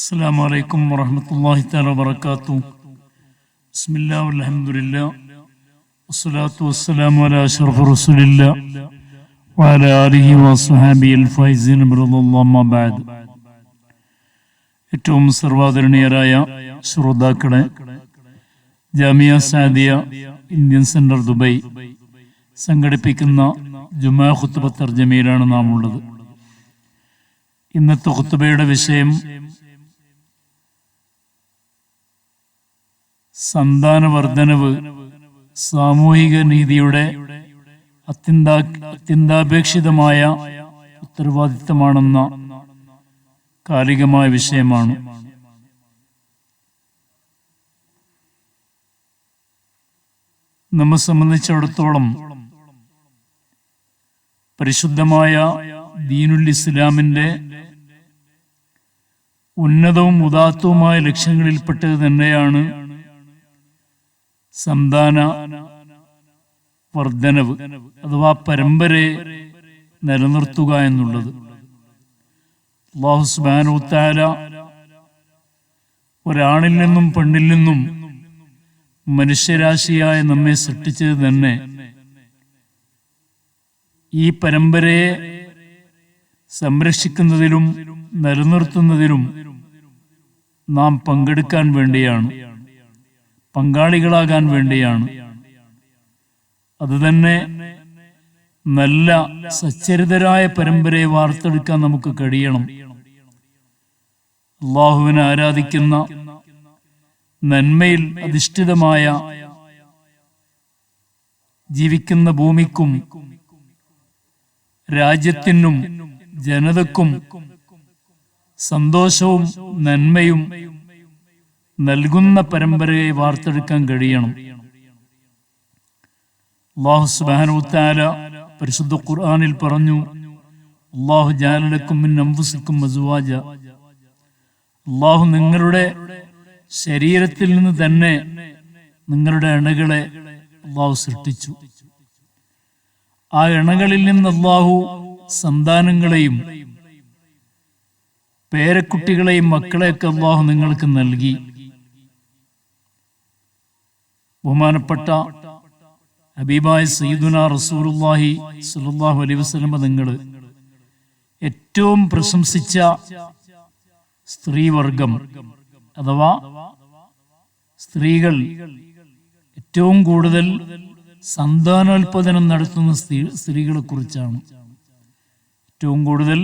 السلام عليكم ورحمة الله تعالى وبركاته بسم الله والحمد لله والصلاة والسلام على أشرف رسول الله وعلى آله وصحابه الفائزين برضا الله ما بعد ഏറ്റവും സർവാദരണീയരായ ശ്രോതാക്കളെ Jamia Sadiya Indian centre Dubai സംഘടിപ്പിക്കുന്ന ജുമാ ഖുത്തുബ തർജമയിലാണ് നാം ഉള്ളത് ഇന്നത്തെ ഖുത്തുബയുടെ വിഷയം സന്താന വർധനവ് സാമൂഹിക നീതിയുടെ അത്യന്താ അത്യന്താപേക്ഷിതമായ ഉത്തരവാദിത്തമാണെന്ന കാലികമായ വിഷയമാണ്. നമ്മെ സംബന്ധിച്ചിടത്തോളം പരിശുദ്ധമായ ദീനുൽ ഇസ്ലാമിന്റെ ഉന്നതവും ഉദാത്തവുമായ ലക്ഷ്യങ്ങളിൽപ്പെട്ടത് തന്നെയാണ് സന്താന വർധനവ് അഥവാ പരമ്പരയെ നിലനിർത്തുക എന്നുള്ളത്. അള്ളാഹു സുബാനുത്താല ഒരാണിൽ നിന്നും പെണ്ണിൽ നിന്നും മനുഷ്യരാശിയായ നമ്മെ സൃഷ്ടിച്ചത് തന്നെ. ഈ പരമ്പരയെ സംരക്ഷിക്കുന്നതിലും നിലനിർത്തുന്നതിലും നാം പങ്കെടുക്കാൻ വേണ്ടിയാണ്. പങ്കാളികളാകാൻ വേണ്ടിയാണ്. അതുതന്നെ നല്ല സച്ചരിതരായ പരമ്പരയെ വാർത്തെടുക്കാൻ നമുക്ക് കഴിയണം. അള്ളാഹുവിനെ ആരാധിക്കുന്ന നന്മയിൽ അധിഷ്ഠിതമായ ജീവിക്കുന്ന ഭൂമിക്കും രാജ്യത്തിനും ജനതക്കും സന്തോഷവും നന്മയും നൽകുന്ന പരമ്പരയെ വാർത്തെടുക്കാൻ കഴിയണം. അള്ളാഹു സുബാനുത്താല പരിശുദ്ധ ഖുർആാനിൽ പറഞ്ഞു അള്ളാഹു ജാലലക്കും അംബുസിക്കും മസുവാജ അള്ളാഹു നിങ്ങളുടെ ശരീരത്തിൽ നിന്ന് തന്നെ നിങ്ങളുടെ ഇണകളെ അള്ളാഹു സൃഷ്ടിച്ചു. ആ ഇണകളിൽ നിന്ന് അള്ളാഹു സന്താനങ്ങളെയും പേരക്കുട്ടികളെയും മക്കളെയൊക്കെ അള്ളാഹു നിങ്ങൾക്ക് നൽകി. ബഹുമാനപ്പെട്ട ഹബീബായ സയ്യിദുന റസൂലുള്ളാഹി സ്വല്ലല്ലാഹു അലൈ വസ്ലമ നിങ്ങൾ ഏറ്റവും പ്രശംസിച്ച സ്ത്രീവർഗം അഥവാ സ്ത്രീകൾ ഏറ്റവും കൂടുതൽ സന്താനോൽപാദനം നടത്തുന്ന സ്ത്രീ സ്ത്രീകളെ കുറിച്ചാണ്. ഏറ്റവും കൂടുതൽ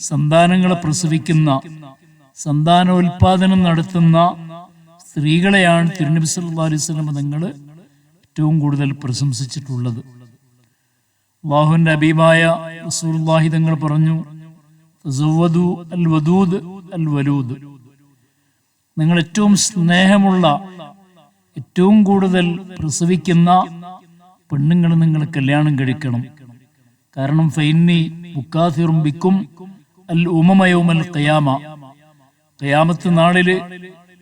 സന്താനങ്ങളെ പ്രസവിക്കുന്ന സന്താനോൽപാദനം നടത്തുന്ന സ്ത്രീകളെയാണ് തിരുനബി സല്ലല്ലാഹു അലൈഹി നിങ്ങൾ ഏറ്റവും കൂടുതൽ പ്രശംസിച്ചിട്ടുള്ളത്. അള്ളാഹുവിന്റെ അബീബായ റസൂലുള്ളാഹി തങ്ങൾ പറഞ്ഞു വദൂദ് അൽ വലൂദ് നിങ്ങൾ ഏറ്റവും സ്നേഹമുള്ള ഏറ്റവും കൂടുതൽ പ്രസവിക്കുന്ന പെണ്ണുങ്ങൾ നിങ്ങൾ കല്യാണം കഴിക്കണം. കാരണം ഫൈനി മുക്കാതിറും ബിക്കും അൽ ഉമമയവുമൽ കയാമ കയാമത്ത് നാളിൽ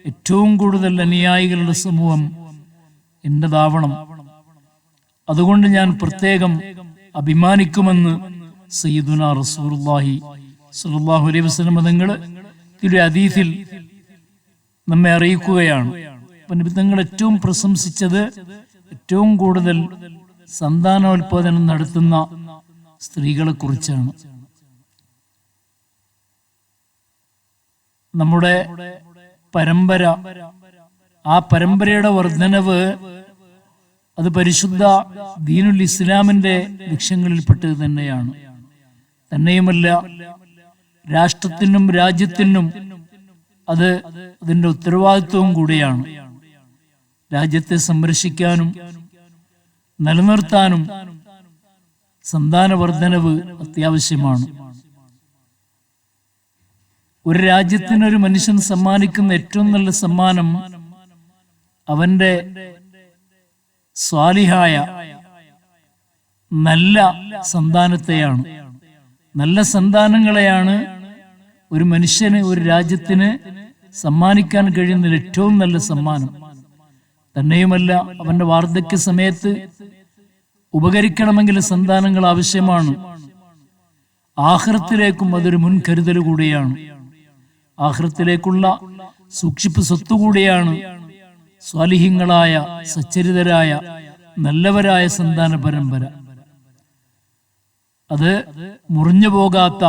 ഏറ്റവും കൂടുതൽ അനുയായികളുടെ സമൂഹം എന്റേതാവണം. അതുകൊണ്ട് ഞാൻ പ്രത്യേകം അഭിമാനിക്കുമെന്ന് സയ്യിദുന റസൂലുള്ളാഹി സ്വല്ലല്ലാഹു അലൈഹി വസല്ലം തങ്ങൾ തിരു അതീതിൽ നമ്മെ അറിയിക്കുകയാണ്. തങ്ങൾ ഏറ്റവും പ്രശംസിച്ചത് ഏറ്റവും കൂടുതൽ സന്താനോൽപാദനം നടത്തുന്ന സ്ത്രീകളെ കുറിച്ചാണ്. നമ്മുടെ പരമ്പര. ആ പരമ്പരയുടെ വർധനവ് അത് പരിശുദ്ധ ദീനുൽ ഇസ്ലാമിന്റെ ലക്ഷ്യങ്ങളിൽപ്പെട്ടത് തന്നെയാണ്. തന്നെയുമല്ല രാഷ്ട്രത്തിനും രാജ്യത്തിനും അത് അതിന്റെ ഉത്തരവാദിത്വവും കൂടിയാണ്. രാജ്യത്തെ സംരക്ഷിക്കാനും നിലനിർത്താനും സന്താന വർധനവ് അത്യാവശ്യമാണ്. ഒരു രാജ്യത്തിന് ഒരു മനുഷ്യൻ സമ്മാനിക്കുന്ന ഏറ്റവും നല്ല സമ്മാനം അവന്റെ സ്വാലിഹായ നല്ല സന്താനത്തെയാണ്. നല്ല സന്താനങ്ങളെയാണ് ഒരു മനുഷ്യന് ഒരു രാജ്യത്തിന് സമ്മാനിക്കാൻ കഴിയുന്ന ഏറ്റവും നല്ല സമ്മാനം. തന്നെയുമല്ല അവന്റെ വാർദ്ധക്യ സമയത്ത് ഉപകരിക്കണമെങ്കിൽ സന്താനങ്ങൾ ആവശ്യമാണ്. ആഹ്റത്തിലേക്കും അതൊരു മുൻകരുതൽ കൂടിയാണ്. ആഹൃത്തിലേക്കുള്ള സൂക്ഷിപ്പ് സ്വത്തുകൂടിയാണ് സ്വാലിഹ്യങ്ങളായ സച്ചരിതരായ നല്ലവരായ സന്താന പരമ്പര. അത് മുറിഞ്ഞു പോകാത്ത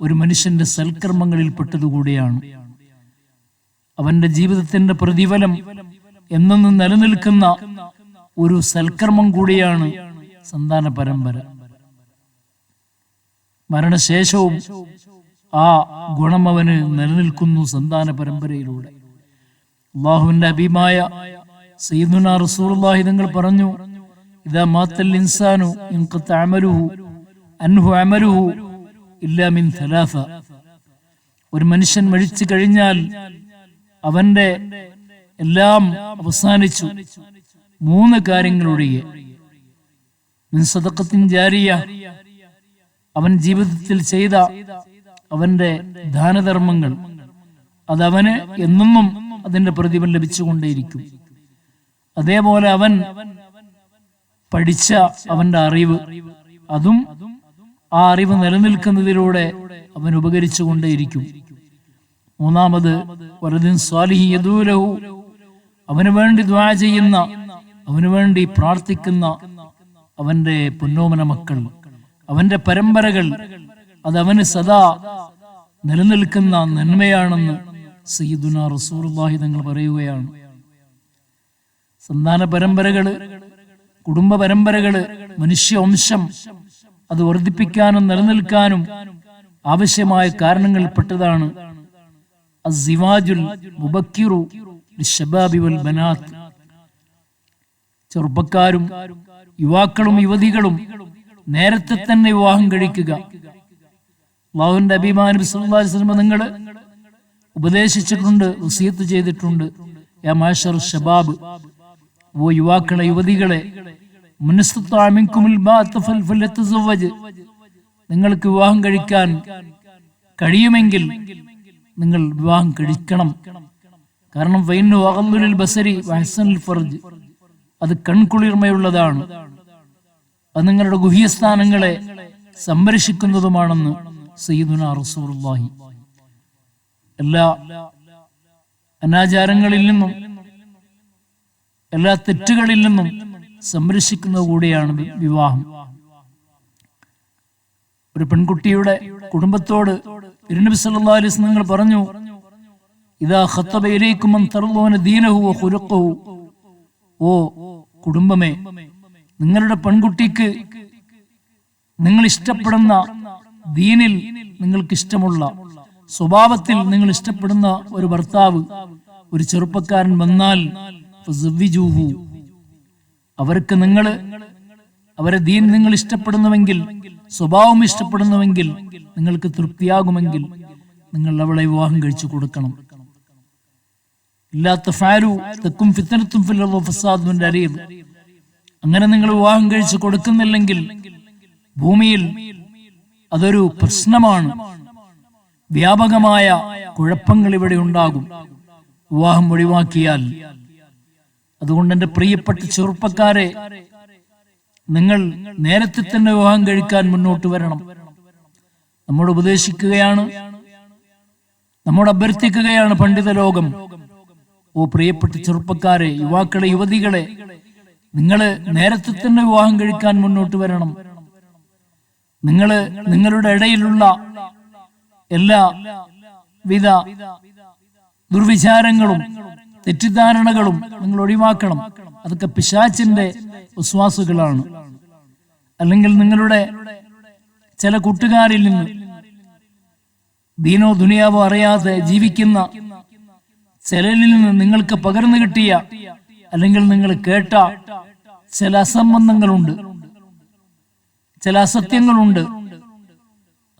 ഒരു മനുഷ്യന്റെ സൽക്കർമ്മങ്ങളിൽ പെട്ടതുകൂടിയാണ്. അവന്റെ ജീവിതത്തിന്റെ പ്രതിഫലം എന്നെന്നും നിലനിൽക്കുന്ന ഒരു സൽക്കർമ്മം കൂടിയാണ് സന്താന പരമ്പര. മരണശേഷവും ആ ഗുണം അവന് നിലനിൽക്കുന്നു സന്താന പരമ്പരയിലൂടെ. അള്ളാഹുവിന്റെ അഭിമായ സയ്യിദുന റസൂലുള്ളാഹി തങ്ങൾ പറഞ്ഞു ഇൻസാനു അൻഹു ഇല്ലാ മിൻ ഒരു മനുഷ്യൻ മരിച്ചു കഴിഞ്ഞാൽ അവന്റെ എല്ലാം അവസാനിച്ചു. മൂന്ന് കാര്യങ്ങളൊഴികെ മിൻ ജാരിയ അവൻ ജീവിതത്തിൽ ചെയ്ത അവന്റെ ദാനധർമ്മങ്ങൾ. അതവന് എന്നും അതിന്റെ പ്രതിഫലം ലഭിച്ചുകൊണ്ടേയിരിക്കും. അതേപോലെ അവൻ പഠിച്ച അവന്റെ അറിവ് അതും ആ അറിവ് നിലനിൽക്കുന്നതിലൂടെ അവൻ ഉപകരിച്ചു കൊണ്ടേയിരിക്കും മൂന്നാമത് വലതിൻ സ്വാലിഹി യദൂലഹു അവന് വേണ്ടി ദ്വാ ചെയ്യുന്ന അവന് വേണ്ടി പ്രാർത്ഥിക്കുന്ന അവന്റെ പൊന്നോമന മക്കൾ അവന്റെ പരമ്പരകൾ അത് അവന് സദാ നിലനിൽക്കുന്ന നന്മയാണെന്ന് സയ്യിദുന റസൂർലാഹി തങ്ങൾ പറയുകയാണ്. സന്താന പരമ്പരകൾ കുടുംബ പരമ്പരകൾ മനുഷ്യവംശം അത് വർദ്ധിപ്പിക്കാനും നിലനിൽക്കാനും ആവശ്യമായ കാരണങ്ങൾ പെട്ടതാണ്. ചെറുപ്പക്കാരും യുവാക്കളും യുവതികളും നേരത്തെ തന്നെ വിവാഹം കഴിക്കുക അള്ളാഹുവിന്റെ അഭിമാനം നിങ്ങൾ ഉപദേശിച്ചിട്ടുണ്ട് വസീത്ത് ചെയ്തിട്ടുണ്ട്. ഷബാബ് ഓ യുവാക്കളെ യുവതികളെ നിങ്ങൾക്ക് വിവാഹം കഴിക്കാൻ കഴിയുമെങ്കിൽ നിങ്ങൾ വിവാഹം കഴിക്കണം. കാരണം ബസരി ഫർജ് അത് കൺകുളിർമയുള്ളതാണ്. അത് നിങ്ങളുടെ ഗുഹ്യസ്ഥാനങ്ങളെ സംരക്ഷിക്കുന്നതുമാണെന്ന് സയ്യിദുന റസൂലുള്ളാഹി. എല്ലാ അനാചാരങ്ങളിൽ നിന്നും എല്ലാ തെറ്റുകളിൽ നിന്നും സംരക്ഷിക്കുന്നത് കൂടിയാണ് വിവാഹം. ഒരു പെൺകുട്ടിയുടെ കുടുംബത്തോട് തിരുനബി സല്ലല്ലാഹു അലൈഹി നിങ്ങൾ പറഞ്ഞു ഇതാ ഖത്തബ ഇലൈക്കും മൻ തർളൂന ദീനഹു വ ഖുലുഖഹു. ഓ കുടുംബമേ നിങ്ങളുടെ പെൺകുട്ടിക്ക് നിങ്ങൾ ഇഷ്ടപ്പെടുന്ന ദീനിൽ നിങ്ങൾക്ക് ഇഷ്ടമുള്ള സ്വഭാവത്തിൽ നിങ്ങൾ ഇഷ്ടപ്പെടുന്ന ഒരു ഭർത്താവ് ഒരു ചെറുപ്പക്കാരൻ വന്നാൽ. അവർക്ക് നിങ്ങൾ അവരെ ദീൻ നിങ്ങൾ ഇഷ്ടപ്പെടുന്നുവെങ്കിൽ സ്വഭാവം ഇഷ്ടപ്പെടുന്നുവെങ്കിൽ നിങ്ങൾക്ക് തൃപ്തിയാകുമെങ്കിൽ നിങ്ങൾ അവളെ വിവാഹം കഴിച്ചു കൊടുക്കണം ഇല്ലാത്ത ഫാരു തെക്കും ഫിത്തനത്തും ഫില്ലറോ ഫസാദുവിന്റെ അറിയത് അങ്ങനെ നിങ്ങൾ വിവാഹം കഴിച്ചു കൊടുക്കുന്നില്ലെങ്കിൽ ഭൂമിയിൽ അതൊരു പ്രശ്നമാണ്. വ്യാപകമായ കുഴപ്പങ്ങൾ ഇവിടെ ഉണ്ടാകും. വിവാഹം ഒഴിവാക്കിയാൽ. അതുകൊണ്ട് എന്റെ പ്രിയപ്പെട്ട ചെറുപ്പക്കാരെ നിങ്ങൾ നേരത്തെ തന്നെ വിവാഹം കഴിക്കാൻ മുന്നോട്ട് വരണം. നമ്മോട് ഉപദേശിക്കുകയാണ്. നമ്മോട് അഭ്യർത്ഥിക്കുകയാണ് പണ്ഡിത ലോകം. ഓ പ്രിയപ്പെട്ട ചെറുപ്പക്കാരെ യുവാക്കളെ യുവതികളെ നിങ്ങൾ നേരത്തെ തന്നെ വിവാഹം കഴിക്കാൻ മുന്നോട്ട് വരണം. നിങ്ങൾ നിങ്ങളുടെ ഇടയിലുള്ള എല്ലാ വിധ ദുർവിചാരങ്ങളും തെറ്റിദ്ധാരണകളും നിങ്ങൾ ഒഴിവാക്കണം. അതൊക്കെ പിശാച്ചിന്റെ വിശ്വാസുകളാണ്. അല്ലെങ്കിൽ നിങ്ങളുടെ ചില കൂട്ടുകാരിൽ നിന്ന് ദീനോ ദുനിയാവോ അറിയാതെ ജീവിക്കുന്ന ചിലരിൽ നിന്ന് നിങ്ങൾക്ക് പകർന്നു കിട്ടിയ അല്ലെങ്കിൽ നിങ്ങൾ കേട്ട ചില അസംബന്ധങ്ങളുണ്ട്. ചില അസത്യങ്ങളുണ്ട്.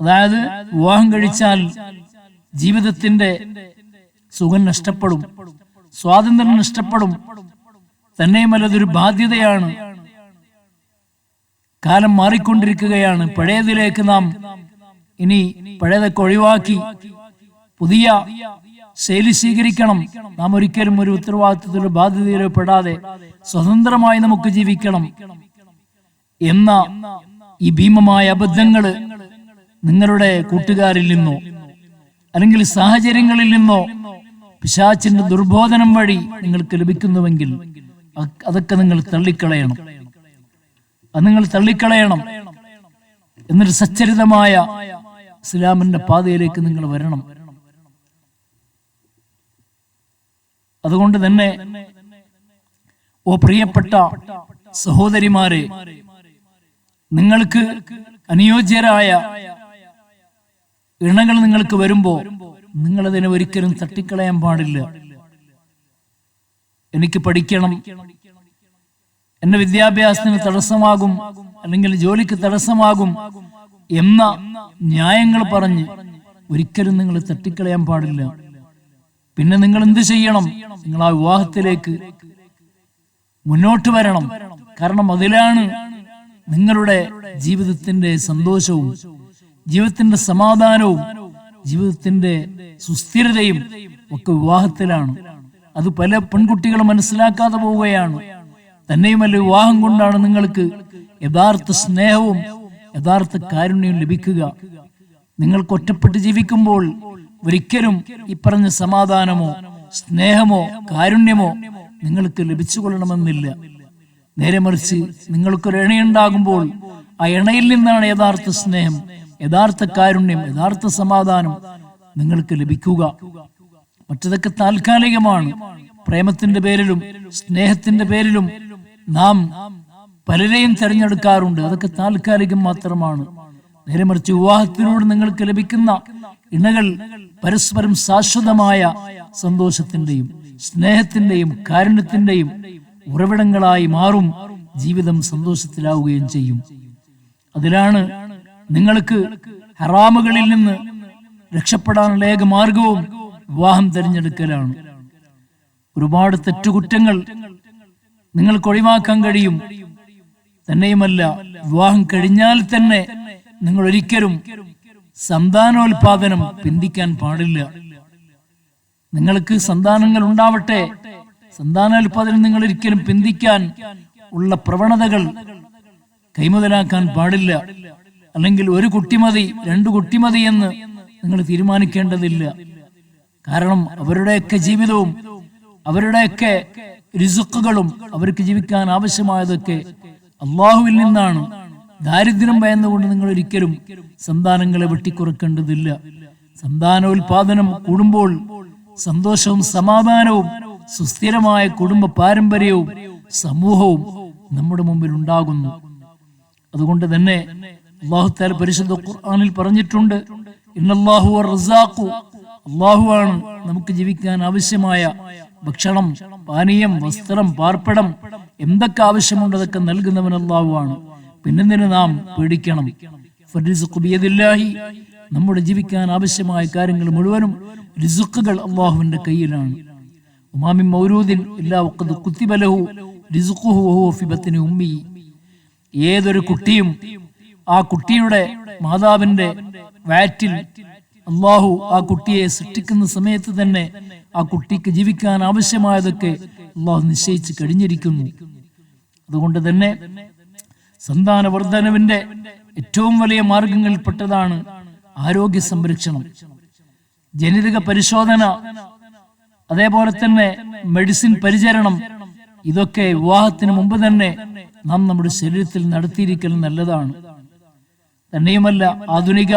അതായത് വിവാഹം കഴിച്ചാൽ ജീവിതത്തിന്റെ സുഖം നഷ്ടപ്പെടും സ്വാതന്ത്ര്യം നഷ്ടപ്പെടും. തന്നെയുമല്ല അതൊരു ബാധ്യതയാണ്. കാലം മാറിക്കൊണ്ടിരിക്കുകയാണ്. പഴയതിലേക്ക് നാം ഇനി പഴയതൊക്കെ ഒഴിവാക്കി പുതിയ ശൈലി സ്വീകരിക്കണം. നാം ഒരിക്കലും ഒരു ഉത്തരവാദിത്വത്തിലോ ബാധ്യതയിലോ പെടാതെ സ്വതന്ത്രമായി നമുക്ക് ജീവിക്കണം എന്ന ഈ ഭീമമായ അബദ്ധങ്ങൾ നിങ്ങളുടെ കൂട്ടുകാരിൽ നിന്നോ അല്ലെങ്കിൽ സാഹചര്യങ്ങളിൽ നിന്നോ പിശാച്ചിന്റെ ദുർബോധനം വഴി നിങ്ങൾക്ക് ലഭിക്കുന്നുവെങ്കിൽ അതൊക്കെ നിങ്ങൾ തള്ളിക്കളയണം. അത് നിങ്ങൾ തള്ളിക്കളയണം എന്നൊരു സച്ചരിതമായ ഇസ്ലാമിന്റെ പാതയിലേക്ക് നിങ്ങൾ വരണം. അതുകൊണ്ട് തന്നെ ഓ പ്രിയപ്പെട്ട സഹോദരിമാരെ നിങ്ങൾക്ക് അനുയോജ്യരായ ഇണകൾ നിങ്ങൾക്ക് വരുമ്പോ നിങ്ങളതിനെ ഒരിക്കലും തട്ടിക്കളയാൻ പാടില്ല. എനിക്ക് പഠിക്കണം. എന്റെ വിദ്യാഭ്യാസത്തിന് തടസ്സമാകും അല്ലെങ്കിൽ ജോലിക്ക് തടസ്സമാകും എന്ന ന്യായങ്ങൾ പറഞ്ഞ് ഒരിക്കലും നിങ്ങൾ തട്ടിക്കളയാൻ പാടില്ല. പിന്നെ നിങ്ങൾ എന്ത് ചെയ്യണം? നിങ്ങൾ ആ വിവാഹത്തിലേക്ക് മുന്നോട്ട് വരണം. കാരണം അതിലാണ് നിങ്ങളുടെ ജീവിതത്തിന്റെ സന്തോഷവും ജീവിതത്തിന്റെ സമാധാനവും ജീവിതത്തിന്റെ സുസ്ഥിരതയും ഒക്കെ വിവാഹത്തിലാണ്. അത് പല പെൺകുട്ടികളും മനസ്സിലാക്കാതെ പോവുകയാണ്. തന്നെയുമല്ല വിവാഹം കൊണ്ടാണ് നിങ്ങൾക്ക് യഥാർത്ഥ സ്നേഹവും യഥാർത്ഥ കാരുണ്യവും ലഭിക്കുക. നിങ്ങൾക്ക് ഒറ്റപ്പെട്ട് ജീവിക്കുമ്പോൾ ഒരിക്കലും ഈ പറഞ്ഞ സമാധാനമോ സ്നേഹമോ കാരുണ്യമോ നിങ്ങൾക്ക് ലഭിച്ചുകൊള്ളണമെന്നില്ല. നേരെ മറിച്ച് നിങ്ങൾക്കൊരു ഇണയുണ്ടാകുമ്പോൾ ആ ഇണയിൽ നിന്നാണ് യഥാർത്ഥ സ്നേഹം യഥാർത്ഥ കാരുണ്യം യഥാർത്ഥ സമാധാനം നിങ്ങൾക്ക് ലഭിക്കുക. മറ്റതൊക്കെ താൽക്കാലികമാണ്. പ്രേമത്തിന്റെ പേരിലും സ്നേഹത്തിന്റെ പേരിലും നാം പലരെയും തെരഞ്ഞെടുക്കാറുണ്ട്. അതൊക്കെ താൽക്കാലികം മാത്രമാണ്. നേരെ മറിച്ച് വിവാഹത്തിലൂടെ നിങ്ങൾക്ക് ലഭിക്കുന്ന ഇണകൾ പരസ്പരം ശാശ്വതമായ സന്തോഷത്തിന്റെയും സ്നേഹത്തിന്റെയും കാരുണ്യത്തിന്റെയും ഉറവിടങ്ങളായി മാറും ജീവിതം സന്തോഷത്തിലാവുകയും ചെയ്യും. അതിലാണ് നിങ്ങൾക്ക് ഹറാമുകളിൽ നിന്ന് രക്ഷപ്പെടാനുള്ള ഏക മാർഗവും വിവാഹം തിരഞ്ഞെടുക്കലാണ്. ഒരുപാട് തെറ്റുകുറ്റങ്ങൾ നിങ്ങൾക്ക് ഒഴിവാക്കാൻ കഴിയും. തന്നെയുമല്ല വിവാഹം കഴിഞ്ഞാൽ തന്നെ നിങ്ങൾ ഒരിക്കലും സന്താനോൽപാദനം പിന്തിക്കാൻ പാടില്ല. നിങ്ങൾക്ക് സന്താനങ്ങൾ ഉണ്ടാവട്ടെ സന്താനോൽപാദനം നിങ്ങൾ ഒരിക്കലും പിന്തിക്കാൻ ഉള്ള പ്രവണതകൾ കൈമുതലാക്കാൻ പാടില്ല. അല്ലെങ്കിൽ ഒരു കുട്ടി മതി രണ്ട് കുട്ടി മതി എന്ന് നിങ്ങൾ തീരുമാനിക്കേണ്ടതില്ല. കാരണം അവരുടെയൊക്കെ ജീവിതവും അവരുടെയൊക്കെ രിസുക്കുകളും അവർക്ക് ജീവിക്കാൻ ആവശ്യമായതൊക്കെ അള്ളാഹുവിൽ നിന്നാണ്. ദാരിദ്ര്യം ഭയന്നുകൊണ്ട് നിങ്ങൾ ഒരിക്കലും സന്താനങ്ങളെ വെട്ടിക്കുറക്കേണ്ടതില്ല. സന്താനോൽപാദനം കൂടുമ്പോൾ സന്തോഷവും സമാധാനവും സുസ്ഥിരമായ കുടുംബ പാരമ്പര്യവും സമൂഹവും നമ്മുടെ മുമ്പിൽ ഉണ്ടാകുന്നു. അതുകൊണ്ട് തന്നെ അള്ളാഹുത്താല പരിശുദ്ധ ഖുർആനിൽ പറഞ്ഞിട്ടുണ്ട് ഇന്നല്ലാഹു റസാഖു അള്ളാഹുവാണ് നമുക്ക് ജീവിക്കാൻ ആവശ്യമായ ഭക്ഷണം പാനീയം വസ്ത്രം പാർപ്പിടം എന്തൊക്കെ ആവശ്യമുണ്ട് അതൊക്കെ നൽകുന്നവൻ അള്ളാഹുവാണ് പിന്നെന്തിന് നാം പേടിക്കണം? ഫർരിസ്ഖു ബിയദില്ലാഹി നമ്മുടെ ജീവിക്കാൻ ആവശ്യമായ കാര്യങ്ങൾ മുഴുവനും റിസുക്കുകൾ അള്ളാഹുവിന്റെ കയ്യിലാണ്. ഉമാമിൻ മൗരൂദിൻ ഇല്ലാ വഖദ് കുത്തിബ ലഹു റിസ്ഖുഹു ഫി ബത്നി ഉമ്മിഹി ഏതൊരു കുട്ടിയും ആ കുട്ടിയുടെ മാതാവിന്റെ വാറ്റിൽ അള്ളാഹു ആ കുട്ടിയെ സൃഷ്ടിക്കുന്ന സമയത്ത് തന്നെ ആ കുട്ടിക്ക് ജീവിക്കാൻ ആവശ്യമായതൊക്കെ അള്ളാഹു നിശ്ചയിച്ച് കഴിഞ്ഞിരിക്കുന്നു. അതുകൊണ്ട് തന്നെ സന്താന വർധനവിന്റെ ഏറ്റവും വലിയ മാർഗങ്ങളിൽപ്പെട്ടതാണ് ആരോഗ്യ സംരക്ഷണം. ജനിതക പരിശോധന അതേപോലെ തന്നെ മെഡിസിൻ പരിചരണം ഇതൊക്കെ വിവാഹത്തിന് മുമ്പ് തന്നെ നാം നമ്മുടെ ശരീരത്തിൽ നടത്തിയിരിക്കൽ നല്ലതാണ്. തന്നെയുമല്ല ആധുനിക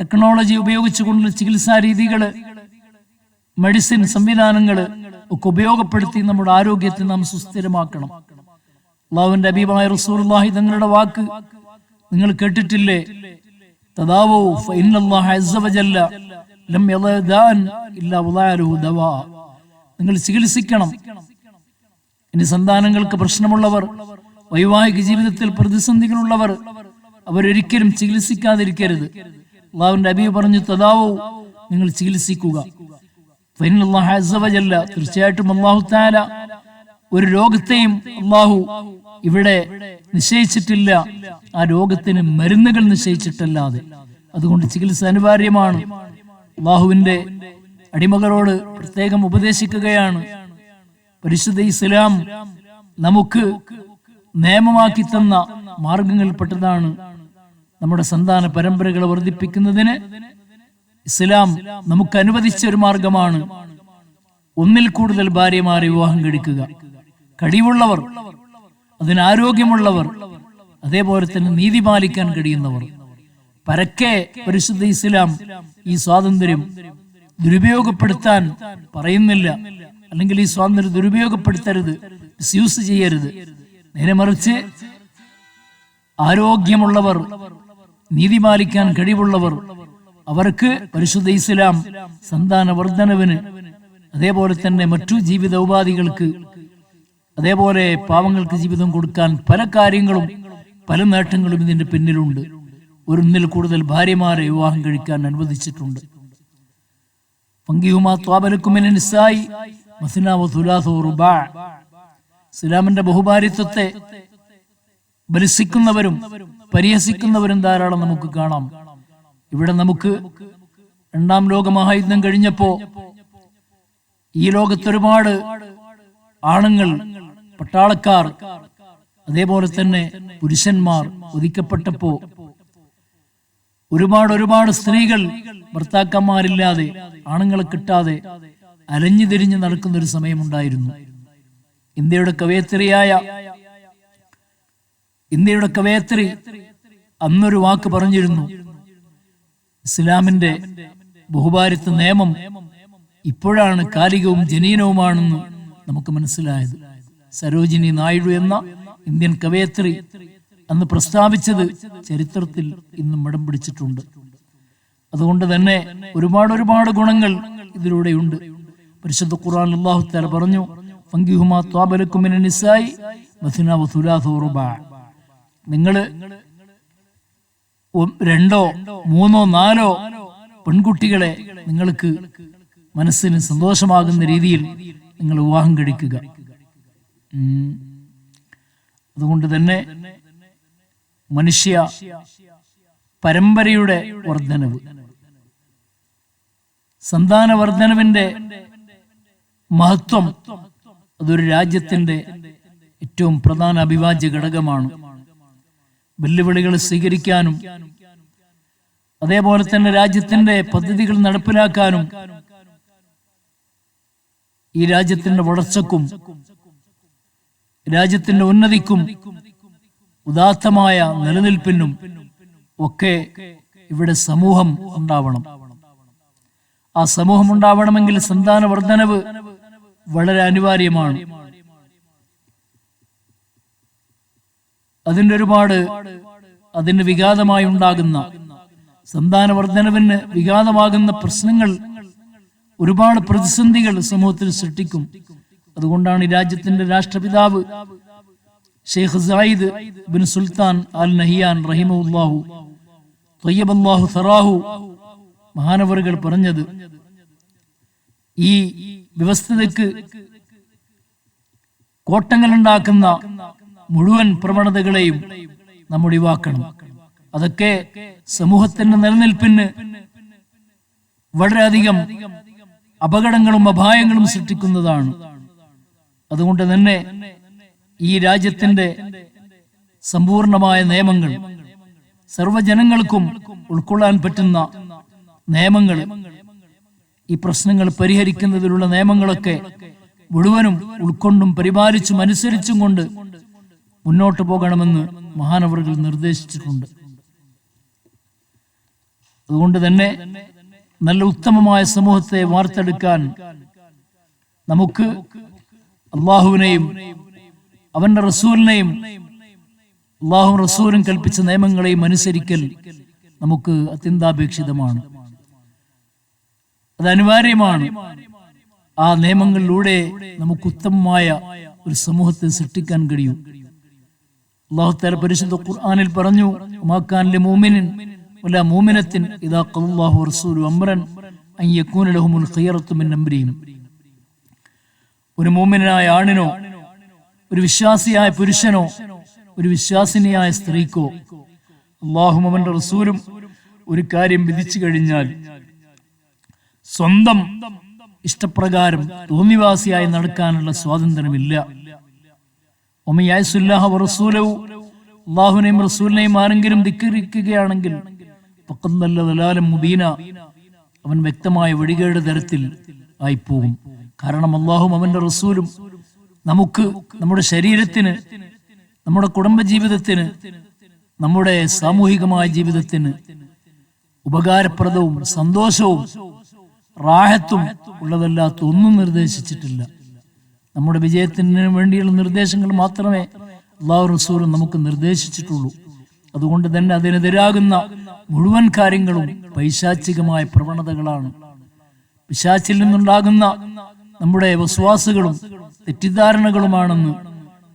ടെക്നോളജി ഉപയോഗിച്ചുകൊണ്ടുള്ള ചികിത്സാ രീതികൾ മെഡിസിൻ സംവിധാനങ്ങൾ ഒക്കെ ഉപയോഗപ്പെടുത്തി നമ്മുടെ ആരോഗ്യത്തെ നാം സുസ്ഥിരമാക്കണം. അള്ളാഹുവിന്റെ അബീബായ റസൂലുള്ളാഹി തങ്ങളുടെ വാക്ക് നിങ്ങൾ കേട്ടിട്ടില്ലേ? തദാവോ ഫൈനല്ലാഹ് അസ്സ നിങ്ങൾ ചികിത്സിക്കണം. ഇനി സന്താനങ്ങൾക്ക് പ്രശ്നമുള്ളവർ വൈവാഹിക ജീവിതത്തിൽ പ്രതിസന്ധികളുള്ളവർ അവരൊരിക്കലും ചികിത്സിക്കാതിരിക്കരുത്. അള്ളാഹുവിന്റെ അബീബ് പറഞ്ഞു തദാവോ നിങ്ങൾ ചികിത്സിക്കുക. തീർച്ചയായിട്ടും അള്ളാഹു തആല ഒരു രോഗത്തെയും അള്ളാഹു ഇവിടെ നിശ്ചയിച്ചിട്ടില്ല. ആ രോഗത്തിന് മരുന്നുകൾ നിശ്ചയിച്ചിട്ടല്ലാതെ. അതുകൊണ്ട് ചികിത്സ അനിവാര്യമാണ്. അള്ളാഹുവിന്റെ അടിമകളോട് പ്രത്യേകം ഉപദേശിക്കുകയാണ്. പരിശുദ്ധ ഇസ്ലാം നമുക്ക് നിയമമാക്കി തന്ന മാർഗങ്ങളിൽപ്പെട്ടതാണ് നമ്മുടെ സന്താന പരമ്പരകളെ വർദ്ധിപ്പിക്കുന്നതിന്. ഇസ്ലാം നമുക്ക് അനുവദിച്ച ഒരു മാർഗമാണ് ഒന്നിൽ കൂടുതൽ ഭാര്യമാരെ വിവാഹം കഴിക്കുക. കഴിവുള്ളവർ അതിനാരോഗ്യമുള്ളവർ അതേപോലെ തന്നെ നീതി പാലിക്കാൻ കഴിയുന്നവർ. പരക്കെ പരിശുദ്ധ ഇസ്ലാം ഈ സ്വാതന്ത്ര്യം ദുരുപയോഗപ്പെടുത്താൻ പറയുന്നില്ല. അല്ലെങ്കിൽ ഈ സ്വാതന്ത്ര്യം ദുരുപയോഗപ്പെടുത്തരുത് മിസ്യൂസ് ചെയ്യരുത്. നേരെ മറിച്ച് ആരോഗ്യമുള്ളവർ നീതി പാലിക്കാൻ കഴിവുള്ളവർ അവർക്ക് പരിശുദ്ധ ഇസ്ലാം സന്താന വർധനവിന് അതേപോലെ തന്നെ മറ്റു ജീവിത ഉപാധികൾക്ക് അതേപോലെ പാവങ്ങൾക്ക് ജീവിതം കൊടുക്കാൻ പല കാര്യങ്ങളും പല നേട്ടങ്ങളും ഇതിന്റെ പിന്നിലുണ്ട്. ഒരൊന്നിൽ കൂടുതൽ ഭാര്യമാരെ വിവാഹം കഴിക്കാൻ അനുവദിച്ചിട്ടുണ്ട്. ഇസ്ലാമിന്റെ ബഹുഭാരിത്വത്തെ ബലിസിക്കുന്നവരും പരിഹസിക്കുന്നവരും ധാരാളം നമുക്ക് കാണാം. ഇവിടെ നമുക്ക് രണ്ടാം ലോക മഹായുദ്ധം കഴിഞ്ഞപ്പോ ഈ ലോകത്ത് ഒരുപാട് ആണുങ്ങൾ പട്ടാളക്കാർ അതേപോലെ തന്നെ പുരുഷന്മാർ ഒതുക്കപ്പെട്ടപ്പോ ഒരുപാട് ഒരുപാട് സ്ത്രീകൾ ഭർത്താക്കന്മാരില്ലാതെ ആണുങ്ങളെ കിട്ടാതെ അലഞ്ഞു തിരിഞ്ഞ് നടക്കുന്ന ഒരു സമയമുണ്ടായിരുന്നു. ഇന്ത്യയുടെ കവയത്രിയായ ഇന്ത്യയുടെ കവയത്രി അന്നൊരു വാക്ക് പറഞ്ഞിരുന്നു ഇസ്ലാമിന്റെ ബഹുഭാരിത്വ നിയമം ഇപ്പോഴാണ് കാലികവും ജനീനവുമാണെന്ന് നമുക്ക് മനസ്സിലായത്. സരോജിനി നായിഡു എന്ന ഇന്ത്യൻ കവയത്രി അന്ന് പ്രസ്താവിച്ചത് ചരിത്രത്തിൽ ഇന്നും ഇടം പിടിച്ചിട്ടുണ്ട്. അതുകൊണ്ട് തന്നെ ഒരുപാട് ഒരുപാട് ഗുണങ്ങൾ ഇതിലൂടെയുണ്ട്. പരിശുദ്ധ ഖുർആൻ അള്ളാഹു തആല പറഞ്ഞു നിങ്ങൾ രണ്ടോ മൂന്നോ നാലോ പെൺകുട്ടികളെ നിങ്ങൾക്ക് മനസ്സിന് സന്തോഷമാകുന്ന രീതിയിൽ നിങ്ങൾ വിവാഹം കഴിക്കുക. അതുകൊണ്ട് തന്നെ മനുഷ്യ പരമ്പരയുടെ വർധനവ് സന്താന വർധനവിന്റെ മഹത്വം അതൊരു രാജ്യത്തിന്റെ ഏറ്റവും പ്രധാന അഭിവാജ്യ ഘടകമാണ്. വെല്ലുവിളികൾ സ്വീകരിക്കാനും അതേപോലെ തന്നെ രാജ്യത്തിന്റെ പദ്ധതികൾ നടപ്പിലാക്കാനും ഈ രാജ്യത്തിന്റെ വളർച്ചക്കും രാജ്യത്തിന്റെ ഉന്നതിക്കും ഉദാത്തമായ നിലനിൽപ്പിനും ഒക്കെ ഇവിടെ സമൂഹം ഉണ്ടാവണം. ആ സമൂഹം ഉണ്ടാവണമെങ്കിൽ സന്താന വർധനവ് വളരെ അനിവാര്യമാണ്. അതിന്റെ ഒരുപാട് അതിന് വിഘാതമായി ഉണ്ടാകുന്ന സന്താന വർധനവിന് വിഘാതമാകുന്ന പ്രശ്നങ്ങൾ ഒരുപാട് പ്രതിസന്ധികൾ സമൂഹത്തിൽ സൃഷ്ടിക്കും. അതുകൊണ്ടാണ് ഈ രാജ്യത്തിന്റെ രാഷ്ട്രപിതാവ് Sheikh Zayed bin Sultan Al Nahyan റഹിമുല്ലാഹു തയ്യബല്ലാഹു സറാഹു മഹാനവറുകൾ പറഞ്ഞത് ഈ വ്യവസ്ഥതയ്ക്ക് കോട്ടങ്ങളുണ്ടാക്കുന്ന മുഴുവൻ പ്രവണതകളെയും നമ്മൾ ഒഴിവാക്കണം. അതൊക്കെ സമൂഹത്തിന്റെ നിലനിൽപ്പിന് വളരെയധികം അപകടങ്ങളും അപായങ്ങളും സൃഷ്ടിക്കുന്നതാണ്. അതുകൊണ്ട് തന്നെ ഈ രാജ്യത്തിന്റെ സമ്പൂർണമായ നിയമങ്ങൾ സർവജനങ്ങൾക്കും ഉൾക്കൊള്ളാൻ പറ്റുന്ന നിയമങ്ങൾ ഈ പ്രശ്നങ്ങൾ പരിഹരിക്കുന്നതിലുള്ള നിയമങ്ങളൊക്കെ മുഴുവനും ഉൾക്കൊണ്ടും പരിപാലിച്ചും അനുസരിച്ചും കൊണ്ട് മുന്നോട്ട് പോകണമെന്ന് മഹാനവറുകൾ നിർദ്ദേശിച്ചിട്ടുണ്ട്. അതുകൊണ്ട് തന്നെ നല്ല ഉത്തമമായ സമൂഹത്തെ വാർത്തെടുക്കാൻ നമുക്ക് അള്ളാഹുവിനെയും അവന്റെ റസൂലിനെയും അള്ളാഹു റസൂലും കൽപ്പിച്ച നിയമങ്ങളെയും അനുസരിക്കൽ നമുക്ക് അത്യന്താപേക്ഷിതമാണ്. അത് അനിവാര്യമാണ്. ആ നിയമങ്ങളിലൂടെ നമുക്ക് ഉത്തമമായ ഒരു സമൂഹത്തെ സൃഷ്ടിക്കാൻ കഴിയും. അള്ളാഹുത്താല പരിശുദ്ധ ഖുർആാനിൽ പറഞ്ഞു ഉമാക്കാനിലെ മൂമിനിൻ വല മൂമിനത്തിൻ ഇദാ കല്ലാഹു റസൂലു അംറൻ അൻ യകൂന ലഹുമുൽ ഖിയറത്തു മിൻ അംരിഹിം ഒരു മൂമിനായ ആണിനോ ഒരു വിശ്വാസിയായ പുരുഷനോ ഒരു വിശ്വാസിനിയായ സ്ത്രീക്കോ അള്ളാഹും അവന്റെ റസൂലും ഒരു കാര്യം വിധിച്ചു കഴിഞ്ഞാൽ സ്വന്തം ഇഷ്ടപ്രകാരം തോന്നിവാസിയായി നടക്കാനുള്ള സ്വാതന്ത്ര്യമില്ല. ഒമയാസുല്ലാഹ റസൂലവും അള്ളാഹുനെയും റസൂലിനെയും ആരെങ്കിലും ധിക്കരിക്കുകയാണെങ്കിൽ പക്കം നല്ല ദലാലം മുബീന അവൻ വ്യക്തമായ വഴികേട് തരത്തിൽ ആയിപ്പോകും. കാരണം അള്ളാഹും അവന്റെ റസൂലും നമുക്ക് നമ്മുടെ ശരീരത്തിന് നമ്മുടെ കുടുംബജീവിതത്തിന് നമ്മുടെ സാമൂഹികമായ ജീവിതത്തിന് ഉപകാരപ്രദവും സന്തോഷവും റാഹത്തും ഉള്ളതല്ലാത്ത ഒന്നും നിർദ്ദേശിച്ചിട്ടില്ല. നമ്മുടെ വിജയത്തിന് വേണ്ടിയുള്ള നിർദ്ദേശങ്ങൾ മാത്രമേ അള്ളാഹു റസൂലും നമുക്ക് നിർദ്ദേശിച്ചിട്ടുള്ളൂ. അതുകൊണ്ട് തന്നെ അതിനെതിരാകുന്ന മുഴുവൻ കാര്യങ്ങളും പൈശാചികമായ പ്രവണതകളാണ്. പിശാച്ചിൽ നിന്നുണ്ടാകുന്ന നമ്മുടെ വിശ്വാസുകളും തെറ്റിദ്ധാരണകളുമാണെന്ന്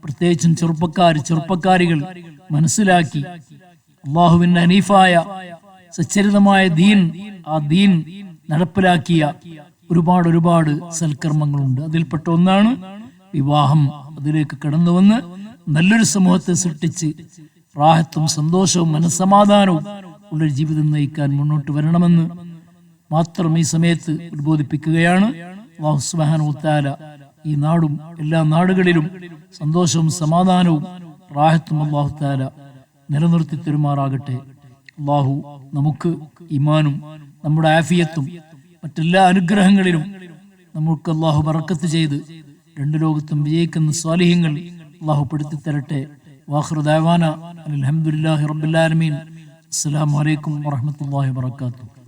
പ്രത്യേകിച്ചും ചെറുപ്പക്കാർ ചെറുപ്പക്കാരികൾ മനസ്സിലാക്കി. അള്ളാഹുവിന്റെ അനീഫായ സച്ചരിതമായ ദീൻ ആ ദീൻ നടപ്പിലാക്കിയ ഒരുപാട് ഒരുപാട് സൽക്കർമ്മങ്ങളുണ്ട്. അതിൽപ്പെട്ട ഒന്നാണ് വിവാഹം. അതിലേക്ക് കടന്നു വന്ന് നല്ലൊരു സമൂഹത്തെ സൃഷ്ടിച്ച് റാഹത്തും സന്തോഷവും മനസ്സമാധാനവും ഉള്ളൊരു ജീവിതം നയിക്കാൻ മുന്നോട്ട് വരണമെന്ന് മാത്രം ഈ സമയത്ത് ഉദ്ബോധിപ്പിക്കുകയാണ് അല്ലാഹു ഉത്താല ഈ നാടും എല്ലാ നാടുകളിലും സന്തോഷവും സമാധാനവും റാഹത്തും അള്ളാഹു താല നിലനിർത്തി തരുമാറാകട്ടെ. അള്ളാഹു നമുക്ക് ഇമാനും നമ്മുടെ ആഫിയത്തും മറ്റെല്ലാ അനുഗ്രഹങ്ങളിലും നമുക്ക് അള്ളാഹു ബറക്കത്ത് ചെയ്ത് രണ്ട് ലോകത്തും വിജയിക്കുന്ന സ്വാലിഹ്യങ്ങൾ അള്ളാഹു പെടുത്തി തരട്ടെ. വാഹൃദാവാന അലഹമുല്ലാഹി റബ്ബുലാലമീൻ അസ്സാം വലൈക്കും വാഹമത്തല്ലാഹി വബറകാതുഹു.